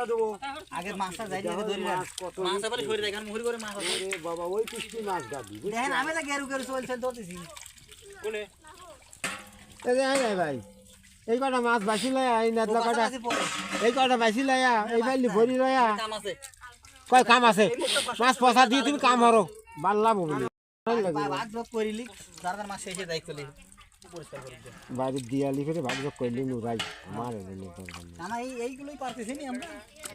মারা দেবো। আগে মাছটা যাই দিয়ে দেখো ধরি মাছ কত মাছ সরে যায় কারণ মুহুরি করে মাছ আছে। ওরে বাবা ওই পুষ্টি মাছ গাবি দেখেন আমি তো গেরু গেরু চলছে ধরতেছি। কোনে? এই যে, এই ভাই। এই কটা মাছ বাছি লয়া এই নেতলা কটা। এই কটা বাছি লয়া এই বাইলি ভরি লয়া। কাম আছে। কয় কাম আছে? মাছ পচা দিয়ে তুমি কাম হরো বাল্লা বলি। বা- ভাগ করিলি যার মাছ শেষে দায়িত্ব। বাড়ির দিয়ালি করে ভাগ্য কইলি নুরাই আমার এনে দরকার নেই। আমরা এই এইগুলোই পারতেছি নি আমরা।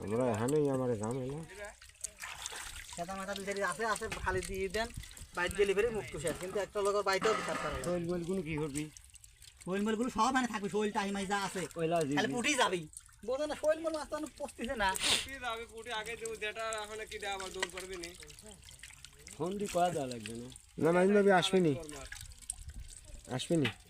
আমরা এখানেই আমার সেটা মাথা দুই আছে আছে খালি দিয়ে দেন। বাইরে গেলে ফেরে মুক্ত শেষ কিন্তু একটা লোকের বাইতেও বিচার করা শৈল বল কোনো কি করবি? শৈল মেলগুলো সব মানে থাকবে শৈল টাইম যা আছে। কইলা খালি পুটি যাবি বোঝে না শৈল মেল মাছ তো পচতেছে না। ফোন দি কয়া দেওয়া লাগবে না না মাঝে মাঝে আসবিনি আসবিনি আজকে তো আসছে হাতে না আসে নাই না? করে দিয়ে আসবে। না। আর মাছ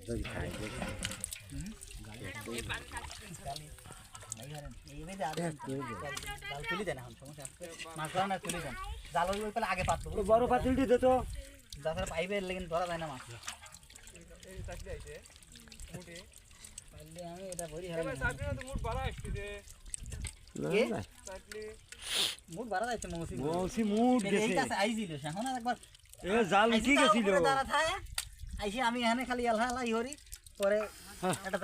ধরি খাই এইভাবে আদর জাল তুলি দেন এখন সমস্যা আছে। না। তুলি দেন জাল ওই পেলে আগে পাতলো বড় পাতিলটি দে তো যাতে পাইবে লেকিন ধরা যায় না মাছ পাইলে আমি এটা ভরি হারাই না। কে? না। মুখ বাড়া যাচ্ছে মৌসি মৌসি মুড গেছে। কাছে আইছিল এখন একবার এ জাল দাঁড়া আমি খালি আলহা আলাই হরি পরে একটা